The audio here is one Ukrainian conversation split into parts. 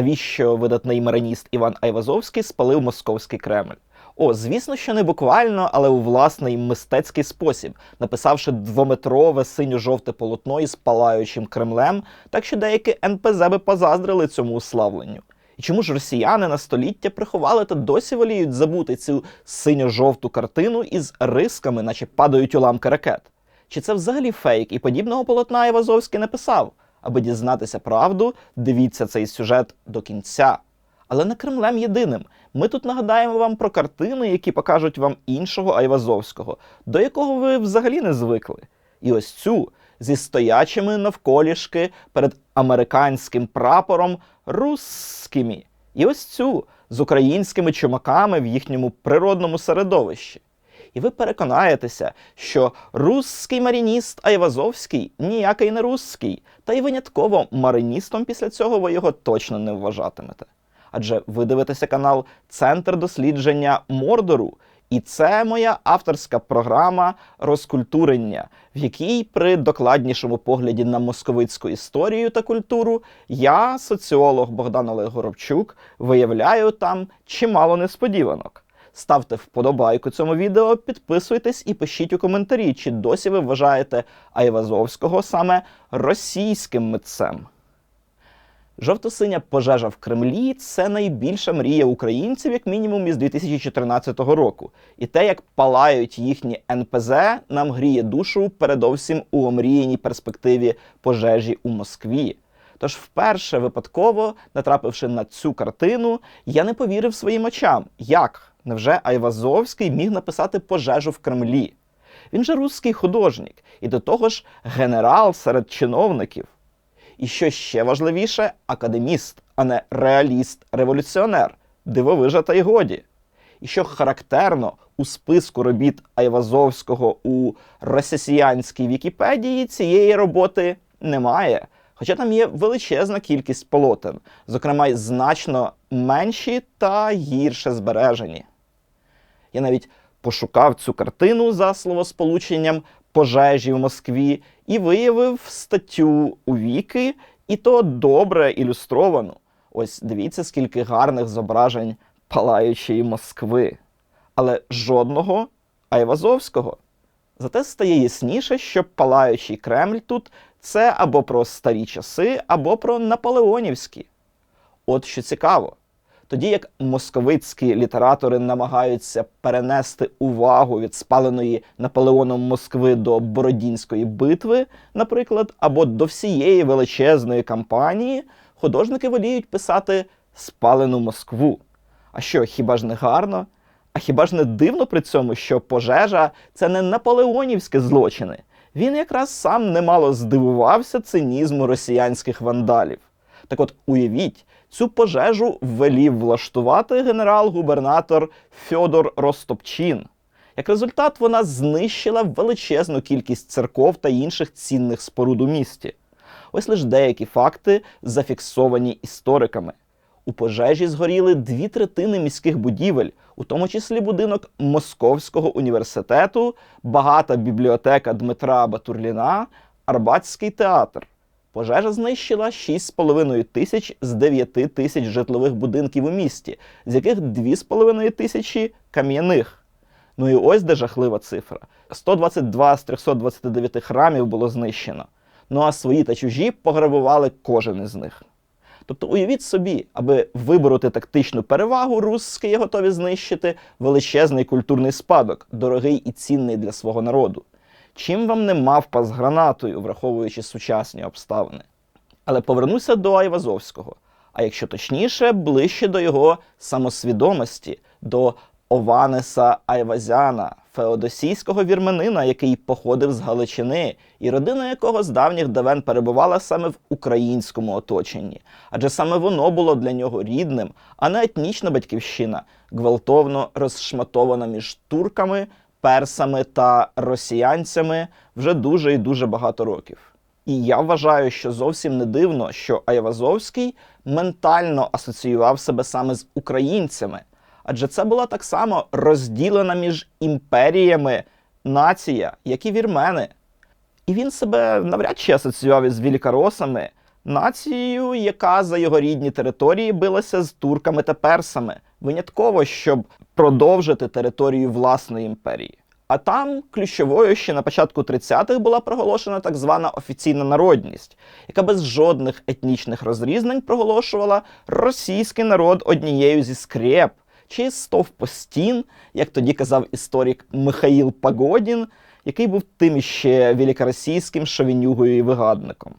навіщо видатний мариніст Іван Айвазовський спалив московський Кремль. О, звісно, що не буквально, але у власний мистецький спосіб, написавши двометрове синьо-жовте полотно із палаючим Кремлем, так що деякі НПЗ би позаздрили цьому уславленню. І чому ж росіяни на століття приховали та досі воліють забути цю синьо-жовту картину із рисками, наче падають уламки ракет? Чи це взагалі фейк і подібного полотна Айвазовський не писав? Аби дізнатися правду, дивіться цей сюжет до кінця. Але не Кремлем єдиним. Ми тут нагадаємо вам про картини, які покажуть вам іншого Айвазовського, до якого ви взагалі не звикли. І ось цю зі стоячими навколішки перед американським прапором русскими. І ось цю з українськими чумаками в їхньому природному середовищі. І ви переконаєтеся, що русський марініст Айвазовський ніякий не русський, та й винятково мариністом після цього ви його точно не вважатимете. Адже ви дивитеся канал Центр дослідження Мордору, і це моя авторська програма розкультурення, в якій при докладнішому погляді на московицьку історію та культуру я, соціолог Богдан Олег Горобчук, виявляю там чимало несподіванок. Ставте вподобайку цьому відео, підписуйтесь і пишіть у коментарі, чи досі ви вважаєте Айвазовського саме російським митцем. Жовто-синя пожежа в Кремлі це найбільша мрія українців, як мінімум, із 2014 року. І те, як палають їхні НПЗ, нам гріє душу передовсім у омріяній перспективі пожежі у Москві. Тож, вперше випадково, натрапивши на цю картину, я не повірив своїм очам, як невже Айвазовський міг написати пожежу в Кремлі? Він же русський художник, і до того ж генерал серед чиновників. І що ще важливіше, академіст, а не реаліст-революціонер, дивовижа та й годі. І що характерно, у списку робіт Айвазовського у росіянській Вікіпедії цієї роботи немає. Хоча там є величезна кількість полотен, зокрема й значно менші та гірше збережені. Я навіть пошукав цю картину за словосполученням пожежі в Москві і виявив статтю у Віки, і то добре ілюстровану. Ось дивіться, скільки гарних зображень палаючої Москви. Але жодного Айвазовського. Зате стає ясніше, що палаючий Кремль тут це або про старі часи, або про наполеонівські. От що цікаво. Тоді як московицькі літератори намагаються перенести увагу від спаленої Наполеоном Москви до Бородінської битви, наприклад, або до всієї величезної кампанії, художники воліють писати спалену Москву. А що, хіба ж не гарно? А хіба ж не дивно при цьому, що пожежа це не наполеонівські злочини? Він якраз сам немало здивувався цинізму росіянських вандалів. Так от уявіть, цю пожежу велів влаштувати генерал-губернатор Фьодор Ростопчин. Як результат, вона знищила величезну кількість церков та інших цінних споруд у місті. Ось лише деякі факти зафіксовані істориками. У пожежі згоріли дві третини міських будівель, у тому числі будинок Московського університету, багата бібліотека Дмитра Батурліна, Арбатський театр. Пожежа знищила 6,5 тисяч з 9 тисяч житлових будинків у місті, з яких 2,5 тисячі кам'яних. Ну і ось де жахлива цифра: 122 з 329 храмів було знищено. Ну а свої та чужі пограбували кожен із них. Тобто уявіть собі, аби вибороти тактичну перевагу, русські готові знищити величезний культурний спадок, дорогий і цінний для свого народу. Чим вам не мавпа з гранатою, враховуючи сучасні обставини? Але повернуся до Айвазовського. А якщо точніше, ближче до його самосвідомості, до Ованеса Айвазяна, феодосійського вірменина, який походив з Галичини, і родина якого з давніх давен перебувала саме в українському оточенні, адже саме воно було для нього рідним, а не етнічна батьківщина, гвалтовно розшматована між турками, персами та росіянцями вже дуже і дуже багато років. І я вважаю, що зовсім не дивно, що Айвазовський ментально асоціював себе саме з українцями, адже це була так само розділена між імперіями нація, як і вірмени. І він себе навряд чи асоціював із вілікаросами, нацією, яка за його рідні території билася з турками та персами, винятково, щоб продовжити територію власної імперії. А там ключовою ще на початку 30-х була проголошена так звана офіційна народність, яка без жодних етнічних розрізнень проголошувала російський народ однією зі скреп чи стовпостін, як тоді казав історик Михаїл Погодін, який був тим іще великоросійським шовінюгою і вигадником.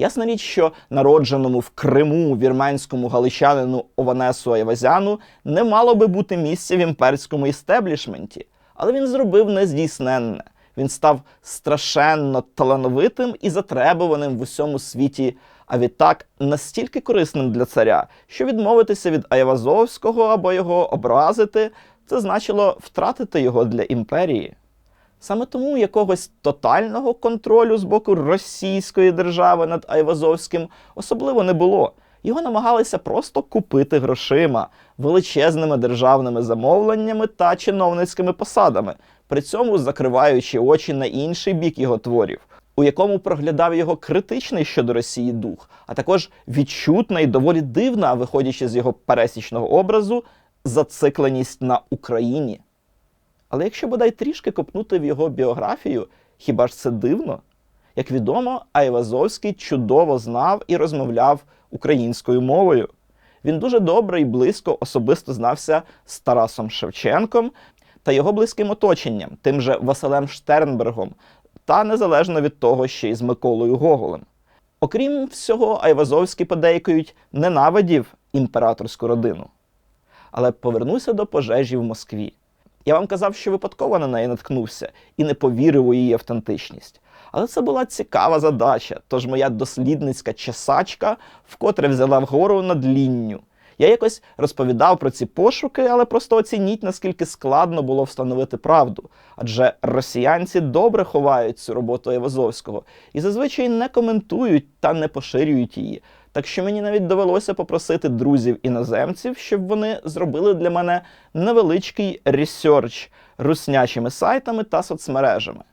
Ясна річ, що народженому в Криму вірменському галичанину Ованесу Айвазяну не мало би бути місця в імперському істеблішменті, але він зробив нездійсненне. Він став страшенно талановитим і затребуваним в усьому світі, а відтак настільки корисним для царя, що відмовитися від Айвазовського або його образити, це значило втратити його для імперії. Саме тому якогось тотального контролю з боку Російської держави над Айвазовським особливо не було. Його намагалися просто купити грошима, величезними державними замовленнями та чиновницькими посадами, при цьому закриваючи очі на інший бік його творів, у якому проглядав його критичний щодо Росії дух, а також відчутна і доволі дивна, виходячи з його пересічного образу, зацикленість на Україні. Але якщо бодай трішки копнути в його біографію, хіба ж це дивно? Як відомо, Айвазовський чудово знав і розмовляв українською мовою. Він дуже добре і близько особисто знався з Тарасом Шевченком та його близьким оточенням, тим же Василем Штернбергом, та незалежно від того, ще й з Миколою Гоголем. Окрім всього, Айвазовський подейкують ненавидів імператорську родину. Але повернуся до пожежі в Москві. Я вам казав, що випадково на неї наткнувся і не повірив у її автентичність. Але це була цікава задача, тож моя дослідницька часачка вкотре взяла вгору над лінню. Я якось розповідав про ці пошуки, але просто оцініть, наскільки складно було встановити правду. Адже росіянці добре ховають цю роботу Євазовського і зазвичай не коментують та не поширюють її. Так що мені навіть довелося попросити друзів іноземців, щоб вони зробили для мене невеличкий ресерч руснячими сайтами та соцмережами.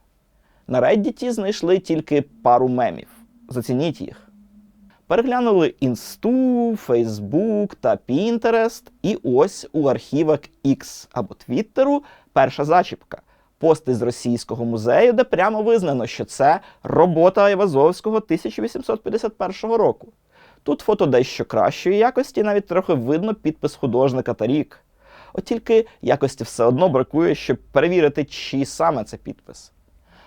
На Reddit знайшли тільки пару мемів. Зацініть їх. Переглянули інсту, Фейсбук та Pinterest, і ось у архівах X або Твіттеру перша зачіпка. Пост із російського музею, де прямо визнано, що це робота Айвазовського 1851 року. Тут фото дещо кращої якості, навіть трохи видно підпис художника та рік. От тільки якості все одно бракує, щоб перевірити, чий саме це підпис.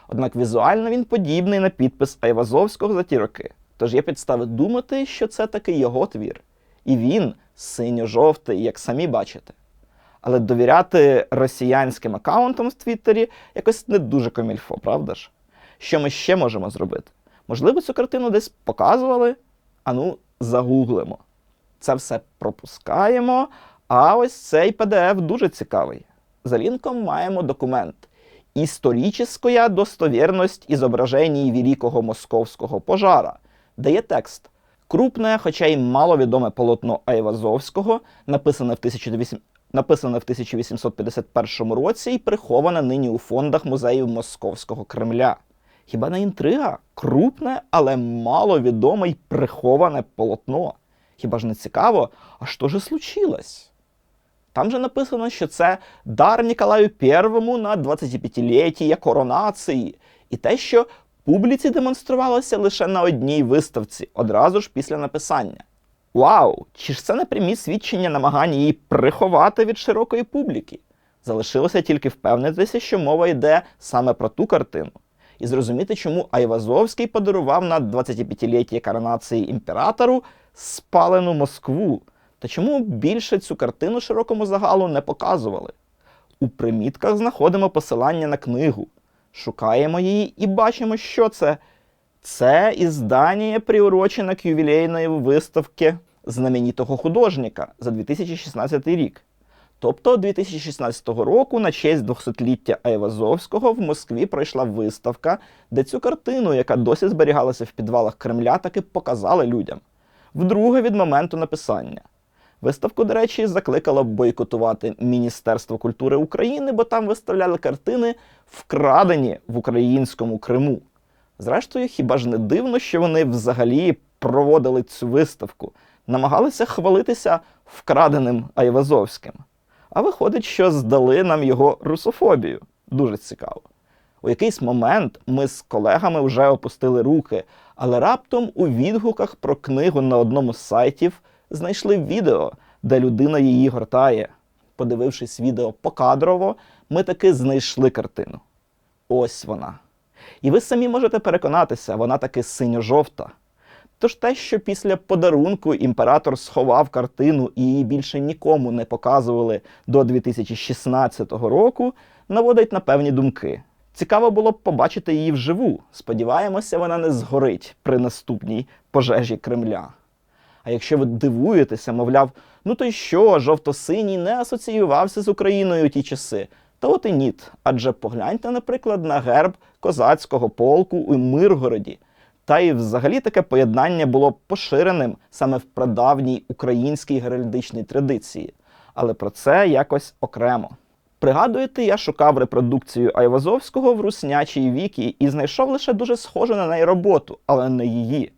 Однак візуально він подібний на підпис Айвазовського за ті роки. Тож є підстави думати, що це таки його твір. І він синьо-жовтий, як самі бачите. Але довіряти росіянським аккаунтам в Твіттері якось не дуже комільфо, правда ж? Що ми ще можемо зробити? Можливо, цю картину десь показували? Ану, загуглимо. Це все пропускаємо. А ось цей PDF дуже цікавий. За лінком маємо документ «Історическая достовірність ізображений Великого Московського пожара, де є текст. Крупне, хоча й маловідоме полотно Айвазовського, написане в 1800 написане в 1851 році і приховане нині у фондах музеїв Московського Кремля. Хіба не інтрига? Крупне, але маловідоме й приховане полотно. Хіба ж не цікаво, а що ж случилось? Там же написано, що це дар Ніколаю І на 25-ліття коронації, і те, що публіці демонструвалося лише на одній виставці, одразу ж після написання. Вау! Чи ж це не прямі свідчення намагання її приховати від широкої публіки? Залишилося тільки впевнитися, що мова йде саме про ту картину, і зрозуміти, чому Айвазовський подарував на 25-ліття коронації імператору спалену Москву, та чому більше цю картину широкому загалу не показували. У примітках знаходимо посилання на книгу, шукаємо її і бачимо, що це. Це іздання приурочено к ювілейної виставки знаменитого художника за 2016 рік. Тобто 2016 року на честь 200-ліття Айвазовського в Москві пройшла виставка, де цю картину, яка досі зберігалася в підвалах Кремля, таки показали людям. Вдруге від моменту написання. Виставку, до речі, закликало бойкотувати Міністерство культури України, бо там виставляли картини, вкрадені в українському Криму. Зрештою, хіба ж не дивно, що вони взагалі проводили цю виставку, намагалися хвалитися вкраденим Айвазовським. А виходить, що здали нам його русофобію. Дуже цікаво. У якийсь момент ми з колегами вже опустили руки, але раптом у відгуках про книгу на одному з сайтів знайшли відео, де людина її гортає. Подивившись відео покадрово, ми таки знайшли картину. Ось вона. І ви самі можете переконатися, вона таки синьо-жовта. Тож те, що після подарунку імператор сховав картину і її більше нікому не показували до 2016 року, наводить на певні думки. Цікаво було б побачити її вживу. Сподіваємося, вона не згорить при наступній пожежі Кремля. А якщо ви дивуєтеся, мовляв, ну то й що, жовто-синій не асоціювався з Україною у ті часи, та от і ніт. Адже погляньте, наприклад, на герб козацького полку у Миргороді. Та й взагалі таке поєднання було поширеним саме в прадавній українській геральдичній традиції. Але про це якось окремо. Пригадуєте, я шукав репродукцію Айвазовського в руснячій вікі і знайшов лише дуже схожу на неї роботу, але не її.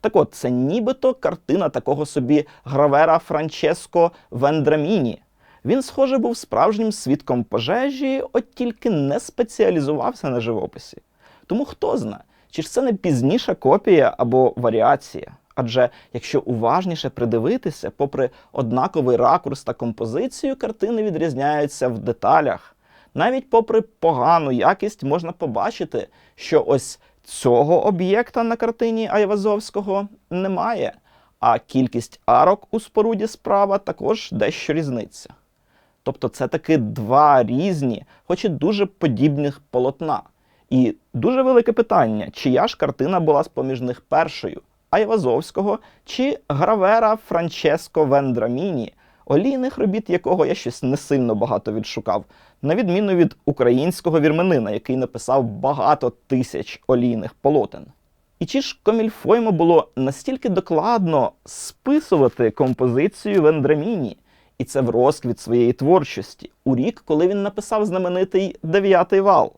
Так от, це нібито картина такого собі гравера Франческо Вендраміні. Він, схоже, був справжнім свідком пожежі, от тільки не спеціалізувався на живописі. Тому хто знає, чи ж це не пізніша копія або варіація? Адже якщо уважніше придивитися, попри однаковий ракурс та композицію, картини відрізняються в деталях. Навіть попри погану якість можна побачити, що ось цього об'єкта на картині Айвазовського немає, а кількість арок у споруді справа також дещо різниця. Тобто це таки два різні, хоч і дуже подібних полотна. І дуже велике питання, чия ж картина була з поміж них першою Айвазовського чи гравера Франческо Вендраміні, олійних робіт якого я щось не сильно багато відшукав, на відміну від українського вірменина, який написав багато тисяч олійних полотен. І чи ж Комільфоймо було настільки докладно списувати композицію Вендраміні, і це в розквіт своєї творчості, у рік, коли він написав знаменитий дев'ятий вал?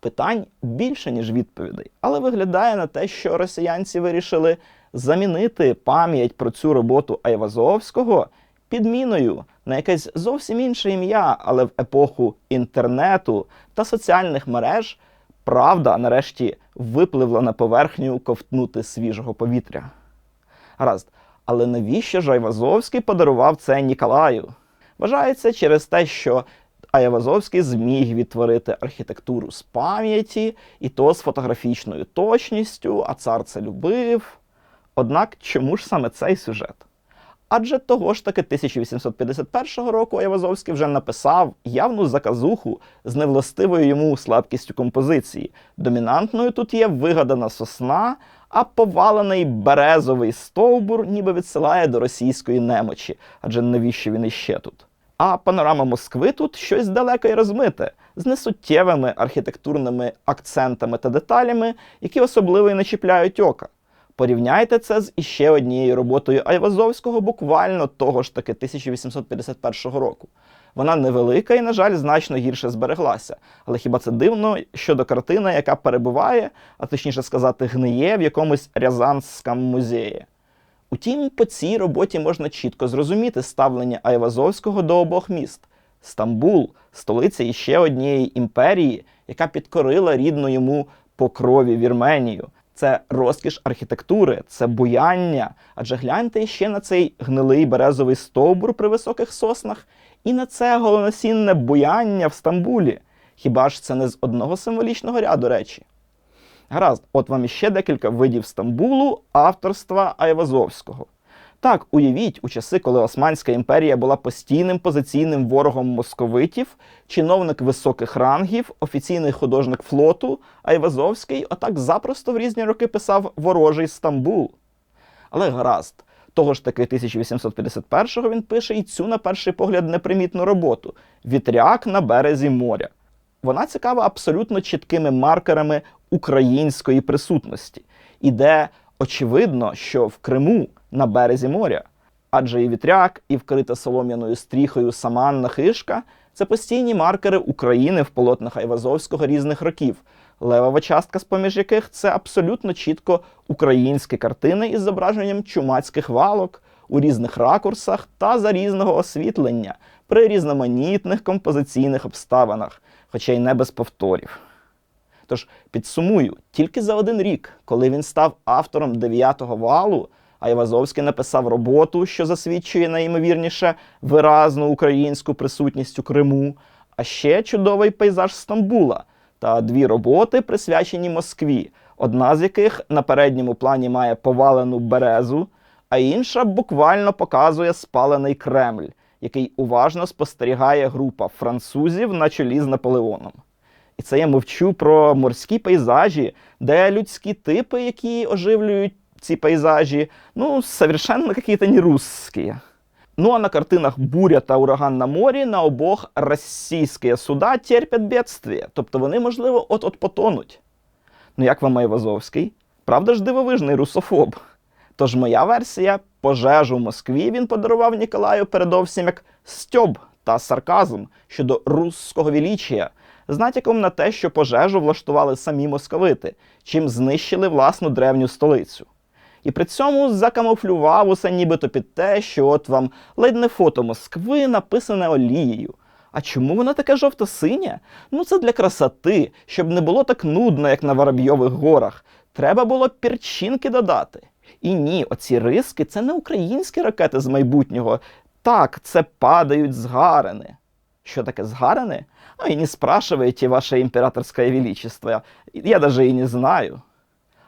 Питань більше, ніж відповідей, але виглядає на те, що росіянці вирішили замінити пам'ять про цю роботу Айвазовського підміною на якесь зовсім інше ім'я, але в епоху інтернету та соціальних мереж правда нарешті випливла на поверхню ковтнути свіжого повітря. Гаразд, але навіщо ж Айвазовський подарував це Ніколаю? Вважається через те, що Айвазовський зміг відтворити архітектуру з пам'яті, і то з фотографічною точністю, а цар це любив. Однак чому ж саме цей сюжет? Адже того ж таки 1851 року Айвазовський вже написав явну заказуху з невластивою йому слабкістю композиції. Домінантною тут є вигадана сосна, а повалений березовий стовбур ніби відсилає до російської немочі, адже навіщо він іще тут? А панорама Москви тут щось далеке й розмите, з несуттєвими архітектурними акцентами та деталями, які особливо й не чіпляють ока. Порівняйте це з іще однією роботою Айвазовського, буквально того ж таки 1851 року. Вона невелика і, на жаль, значно гірше збереглася. Але хіба це дивно щодо картини, яка перебуває, а точніше сказати, гниє в якомусь Рязанському музеї? Утім, по цій роботі можна чітко зрозуміти ставлення Айвазовського до обох міст. Стамбул столиця іще однієї імперії, яка підкорила рідну йому по крові Вірменію. Це розкіш архітектури, це буяння. Адже гляньте ще на цей гнилий березовий стовбур при високих соснах, і на це голоносінне буяння в Стамбулі. Хіба ж це не з одного символічного ряду речі? Гаразд, от вам іще декілька видів Стамбулу авторства Айвазовського. Так, уявіть, у часи, коли Османська імперія була постійним позиційним ворогом московитів, чиновник високих рангів, офіційний художник флоту Айвазовський отак запросто в різні роки писав ворожий Стамбул. Але гаразд, того ж таки 1851-го він пише і цю, на перший погляд, непримітну роботу Вітряк на березі моря. Вона цікава абсолютно чіткими маркерами української присутності, і де очевидно, що в Криму на березі моря, адже і вітряк, і вкрита солом'яною стріхою саманна хишка це постійні маркери України в полотнах Айвазовського різних років. левова частка, з поміж яких це абсолютно чітко українські картини із зображенням чумацьких валок у різних ракурсах та за різного освітлення при різноманітних композиційних обставинах, хоча й не без повторів. Тож підсумую, тільки за один рік, коли він став автором дев'ятого валу, Айвазовський написав роботу, що засвідчує найімовірніше виразну українську присутність у Криму, а ще чудовий пейзаж Стамбула та дві роботи, присвячені Москві, одна з яких на передньому плані має повалену березу, а інша буквально показує спалений Кремль, який уважно спостерігає група французів на чолі з Наполеоном. І це я мовчу про морські пейзажі, де людські типи, які оживлюють ці пейзажі, ну, совершенно какие-то не русські. Ну а на картинах Буря та ураган на морі на обох російські суда терпять бедствие, тобто вони, можливо, от-от потонуть. Ну як вам Айвазовський? Правда ж дивовижний русофоб? Тож моя версія пожежу в Москві він подарував Ніколаю передовсім як стьоб та сарказм щодо русского величія, з натяком на те, що пожежу влаштували самі московити, чим знищили власну древню столицю. І при цьому закамуфлював усе нібито під те, що от вам ледь не фото Москви написане олією. А чому вона таке жовто-синє? Ну це для красоти, щоб не було так нудно, як на Воробйових горах. Треба було перчинки додати. І ні, оці риски це не українські ракети з майбутнього. Так, це падають згарини. Що таке згарини? А і не спрашивайте, ваше імператорське величество. Я даже і не знаю.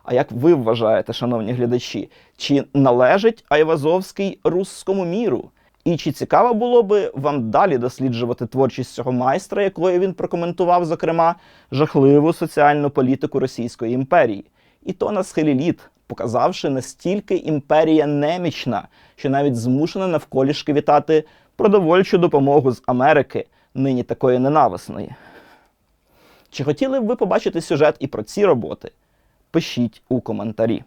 А як ви вважаєте, шановні глядачі, чи належить Айвазовський русскому міру? І чи цікаво було би вам далі досліджувати творчість цього майстра, якою він прокоментував, зокрема, жахливу соціальну політику Російської імперії? І то на схилі літ, показавши настільки імперія немічна, що навіть змушена навколішки вітати продовольчу допомогу з Америки, нині такої ненависної. Чи хотіли б ви побачити сюжет і про ці роботи? Пишіть у коментарі.